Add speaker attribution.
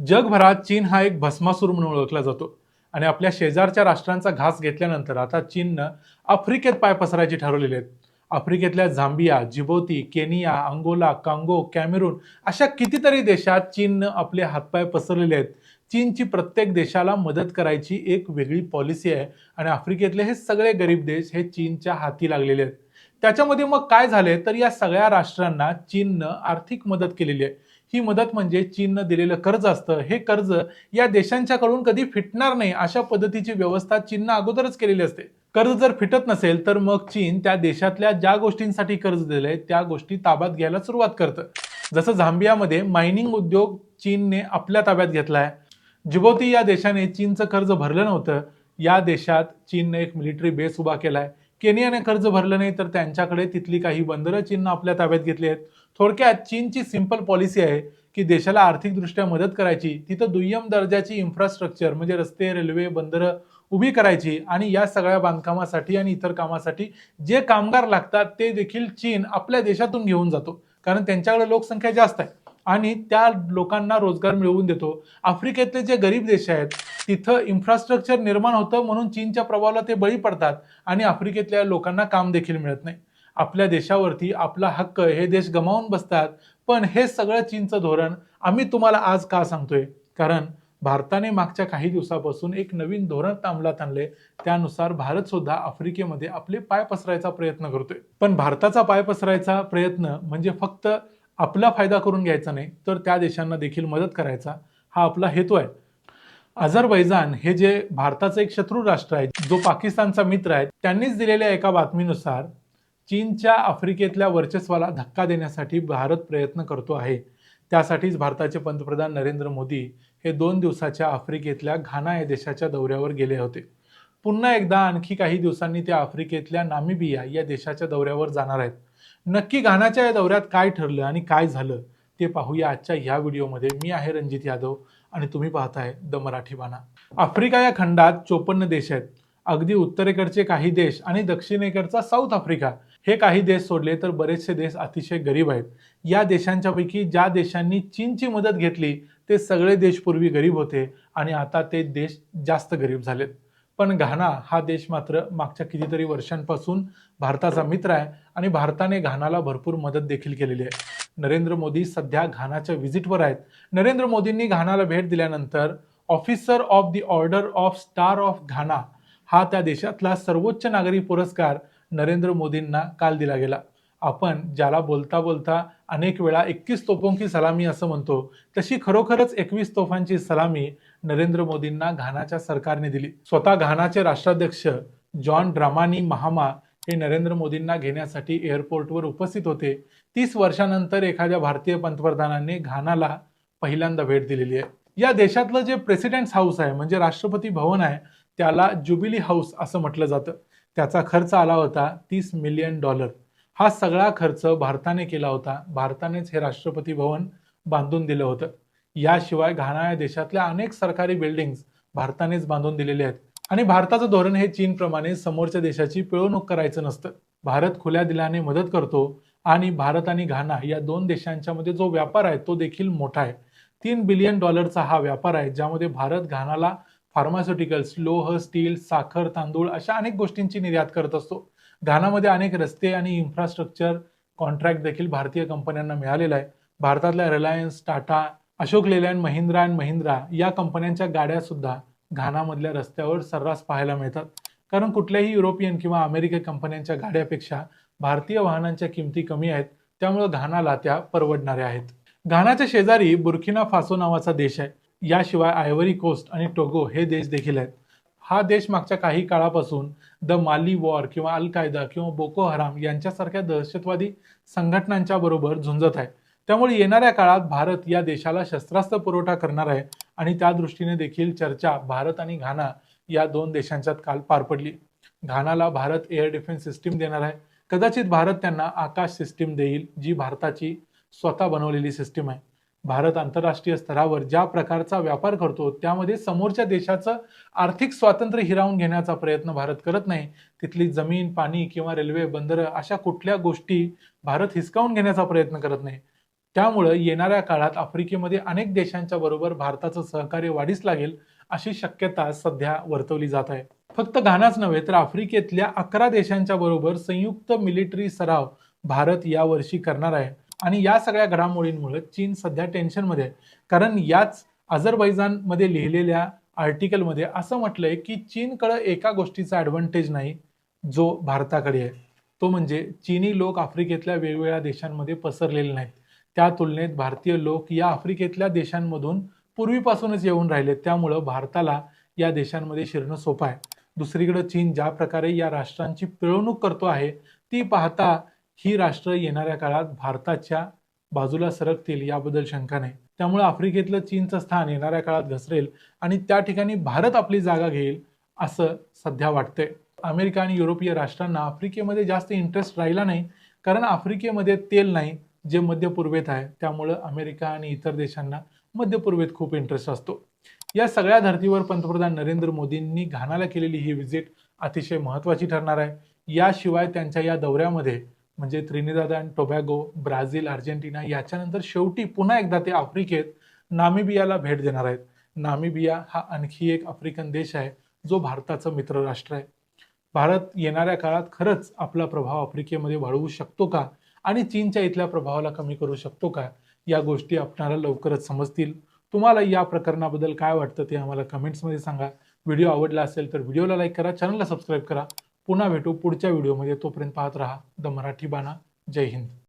Speaker 1: जगभरात चीन हा एक भस्मासूर म्हणून ओळखला जातो. आणि आपल्या शेजारच्या राष्ट्रांचा घास घेतल्यानंतर आता चीननं आफ्रिकेत पाय पसरायचे ठरवलेले आहेत. आफ्रिकेतल्या Zambia Djibouti Kenya Angola Congo Cameroon अशा कितीतरी देशात चीननं आपले हातपाय पसरलेले आहेत. चीनची प्रत्येक देशाला मदत करायची एक वेगळी पॉलिसी आहे आणि आफ्रिकेतले हे सगळे गरीब देश हे चीनच्या हाती लागलेले आहेत. त्याच्यामध्ये मग काय झाले तर या सगळ्या राष्ट्रांना चीननं आर्थिक मदत केलेली आहे. ही मदत म्हणजे चीननं दिलेलं कर्ज असतं. हे कर्ज या देशांच्याकडून कधी फिटणार नाही अशा पद्धतीची व्यवस्था चीननं अगोदरच केलेली असते. कर्ज जर फिटत नसेल तर मग चीन त्या देशातल्या ज्या गोष्टींसाठी कर्ज दिलंय त्या गोष्टी ताब्यात घ्यायला सुरुवात करतं. जसं झांबियामध्ये मायनिंग उद्योग चीनने आपल्या ताब्यात घेतलाय. जिबोती या देशाने चीनचं कर्ज भरलं नव्हतं. या देशात चीनने एक मिलिटरी बेस उभा केलाय. केनियाने कर्ज भरलं नाही तर त्यांच्याकडे तिथली काही बंदरं चीननं आपल्या ताब्यात घेतली आहेत. थोडक्यात चीनची सिंपल पॉलिसी आहे की देशाला आर्थिकदृष्ट्या मदत करायची तिथं दुय्यम दर्जाची इन्फ्रास्ट्रक्चर म्हणजे रस्ते रेल्वे बंदरं उभी करायची आणि या सगळ्या बांधकामासाठी आणि इतर कामासाठी जे कामगार लागतात ते देखील चीन आपल्या देशातून घेऊन जातो. कारण त्यांच्याकडे लोकसंख्या जास्त आहे आणि त्या लोकांना रोजगार मिळवून देतो. आफ्रिकेतले जे गरीब देश आहेत तिथं इन्फ्रास्ट्रक्चर निर्माण होतं म्हणून चीनच्या प्रभावाला ते बळी पडतात आणि आफ्रिकेतल्या लोकांना काम देखील मिळत नाही. आपल्या देशावरती आपला हक्क हे देश गमावून बसतात. पण हे सगळं चीनचं धोरण आम्ही तुम्हाला आज का सांगतोय? कारण भारताने मागच्या काही दिवसापासून एक नवीन धोरण अंमलात आणले. त्यानुसार भारत सुद्धा आफ्रिकेमध्ये आपले पाय पसरायचा प्रयत्न करतोय. पण भारताचा पाय पसरायचा प्रयत्न म्हणजे फक्त आपला फायदा करून घ्यायचा नाही तर त्या देशांना देखील मदत करायचा हा आपला हेतू आहे. अझरबैजान हे जे भारताचं एक शत्रू राष्ट्र आहे जो पाकिस्तानचा मित्र आहे त्यांनीच दिलेल्या एका बातमीनुसार चीनच्या आफ्रिकेतल्या वर्चस्वाला धक्का देण्यासाठी भारत प्रयत्न करतो आहे. त्यासाठीच भारताचे पंतप्रधान नरेंद्र मोदी हे दोन दिवसाच्या आफ्रिकेतल्या घाना या देशाच्या दौऱ्यावर गेले होते. पुन्हा एकदा आणखी काही दिवसांनी ते आफ्रिकेतल्या नामिबिया या देशाच्या दौऱ्यावर जाणार आहेत. नक्की घानाच्या या दौऱ्यात काय ठरलं आणि काय झालं ते पाहूया आजच्या ह्या व्हिडिओमध्ये. मी आहे रणजित यादव आणि तुम्ही पाहताय द मराठी बाणा. आफ्रिका या खंडात चोपन्न देश आहेत. अगदी उत्तरेकडचे काही देश आणि दक्षिणेकडचा साऊथ आफ्रिका हे काही देश सोडले तर बरेचसे देश अतिशय गरीब आहेत. या देशांच्यापैकी ज्या देशांनी चीनची मदत घेतली ते सगळे देश पूर्वी गरीब होते आणि आता ते देश जास्त गरीब झालेत. पण घाना हा देश मात्र मागच्या कितीतरी वर्षांपासून भारताचा मित्र आहे आणि भारताने घानाला भरपूर मदत देखील केलेली आहे. नरेंद्र मोदी सध्या घानाच्या व्हिजिटवर आहेत. नरेंद्र मोदींनी घानाला भेट दिल्यानंतर officer of the order of star of Ghana हा त्या देशातला सर्वोच्च नागरी पुरस्कार नरेंद्र मोदींना काल दिला गेला. आपण ज्याला बोलता बोलता अनेक वेळा एकवीस तोफोंची सलामी असं म्हणतो तशी खरोखरच एकवीस तोफांची सलामी नरेंद्र मोदींना घानाच्या सरकारने दिली. स्वतः घानाचे राष्ट्राध्यक्ष जॉन ड्रामानी महामा हे नरेंद्र मोदींना घेण्यासाठी एअरपोर्टवर उपस्थित होते. तीस वर्षानंतर एखाद्या भारतीय पंतप्रधानांनी घानाला पहिल्यांदा भेट दिलेली आहे. या देशातलं जे प्रेसिडेंट हाऊस आहे म्हणजे राष्ट्रपती भवन आहे त्याला जुबिली हाऊस असं म्हटलं जातं. त्याचा खर्च आला होता तीस मिलियन डॉलर हा सगळा खर्च भारताने केला होता. भारतानेच हे राष्ट्रपती भवन बांधून दिलं होतं. याशिवाय घाना या देशातल्या अनेक सरकारी बिल्डिंग्स भारतानेच बांधून दिलेले आहेत. आणि भारताचं धोरण हे चीनप्रमाणे समोरच्या देशाची पिळवणूक करायचं नसतं. भारत खुल्या दिलाने मदत करतो आणि भारत आणि घाना या दोन देशांच्या मध्ये जो व्यापार आहे तो देखील मोठा आहे. तीन बिलियन डॉलरचा हा व्यापार आहे ज्यामध्ये भारत घानाला फार्मास्युटिकल्स लोह स्टील साखर तांदूळ अशा अनेक गोष्टींची निर्यात करत असतो. घानामध्ये अनेक रस्ते आणि इन्फ्रास्ट्रक्चर कॉन्ट्रॅक्ट देखील भारतीय कंपन्यांना मिळालेला आहे. भारतातल्या रिलायन्स टाटा अशोक लेलँड महिंद्रा अँड महिंद्रा या कंपन्यांच्या गाड्या सुद्धा घानामधल्या रस्त्यावर सर्रास पाहायला मिळतात. कारण कुठल्याही युरोपियन किंवा अमेरिकन कंपन्यांच्या गाड्यापेक्षा भारतीय वाहनांच्या किमती कमी आहेत त्यामुळे घानाला त्या परवडणाऱ्या आहेत. घानाच्या शेजारी बुर्खिना फासो नावाचा देश आहे. याशिवाय आयव्हरी कोस्ट आणि टोगो हे देश देखील आहेत. हा देश मागच्या काही काळापासून द माली वॉर किंवा अल कायदा किंवा बोको हराम यांच्यासारख्या दहशतवादी संघटनांच्या बरोबर झुंजत आहे. त्यामुळे येणाऱ्या काळात भारत या देशाला शस्त्रास्त्र पुरवठा करणार आहे आणि त्या दृष्टीने देखील चर्चा भारत आणि घाना या दोन देशांच्यात काल पार पडली. घानाला भारत एअर डिफेन्स सिस्टीम देणार आहे. कदाचित भारत त्यांना आकाश सिस्टीम देईल जी भारताची स्वतः बनवलेली सिस्टीम आहे. भारत आंतरराष्ट्रीय स्तरावर ज्या प्रकारचा व्यापार करतो त्यामध्ये समोरच्या देशाचं आर्थिक स्वातंत्र्य हिरावून घेण्याचा प्रयत्न भारत करत नाही. तिथली जमीन पाणी किंवा रेल्वे बंदरं अशा कुठल्या गोष्टी भारत हिसकावून घेण्याचा प्रयत्न करत नाही. त्यामुळं येणाऱ्या काळात आफ्रिकेमध्ये अनेक देशांच्या बरोबर भारताचं सहकार्य वाढीस लागेल अशी शक्यता सध्या वर्तवली जात आहे. फक्त घानाच नव्हे तर आफ्रिकेतल्या अकरा देशांच्या बरोबर संयुक्त मिलिटरी सराव भारत यावर्षी करणार आहे. आणि या सगळ्या घडामोडींमुळे चीन सध्या टेन्शनमध्ये आहे. कारण याच अझरबैजानमध्ये लिहिलेल्या आर्टिकलमध्ये असं म्हटलंय की चीनकडं एका गोष्टीचा ॲडव्हान्टेज नाही जो भारताकडे आहे. तो म्हणजे चीनी लोक आफ्रिकेतल्या वेगवेगळ्या देशांमध्ये पसरलेले नाहीत. त्या तुलनेत भारतीय लोक या आफ्रिकेतल्या देशांमधून पूर्वीपासूनच येऊन राहिले. त्यामुळं भारताला या देशांमध्ये शिरणं सोपं आहे. दुसरीकडं चीन ज्या प्रकारे या राष्ट्रांची पिळवणूक करतो आहे ती पाहता ही राष्ट्र येणाऱ्या काळात भारताच्या बाजूला सरकतील याबद्दल शंका नाही. त्यामुळे आफ्रिकेतलं चीनचं स्थान येणाऱ्या काळात घसरेल आणि त्या ठिकाणी भारत आपली जागा घेईल असं सध्या वाटतंय. अमेरिका आणि युरोपीय राष्ट्रांना आफ्रिकेमध्ये जास्त इंटरेस्ट राहिला नाही कारण आफ्रिकेमध्ये तेल नाही जे मध्य पूर्वेत आहे. त्यामुळं अमेरिका आणि इतर देशांना मध्य पूर्वेत खूप इंटरेस्ट असतो. या सगळ्या धर्तीवर पंतप्रधान नरेंद्र मोदींनी घानाला केलेली ही व्हिजिट अतिशय महत्त्वाची ठरणार आहे. याशिवाय त्यांच्या या दौऱ्यामध्ये म्हणजे Trinidad and Tobago Brazil Argentina याच्यानंतर शेवटी पुन्हा एकदा ते आफ्रिकेत नामिबियाला भेट देणार आहेत. नामिबिया हा आणखी एक आफ्रिकन देश आहे जो भारताचं मित्र राष्ट्र आहे. भारत येणाऱ्या काळात खरंच आपला प्रभाव आफ्रिकेमध्ये वाढवू शकतो का? आणि चीनच्या इथल्या प्रभावाला कमी करू शकतो का? या गोष्टी आपणाला लवकरच समजतील. तुम्हाला या प्रकरणाबद्दल काय वाटतं ते आम्हाला कमेंट्समध्ये सांगा. व्हिडिओ आवडला असेल तर व्हिडिओला लाईक करा चॅनलला सबस्क्राईब करा. पुन्हा भेटू पुढच्या व्हिडिओमध्ये. तोपर्यंत पाहत राहा द मराठी बाणा. जय हिंद.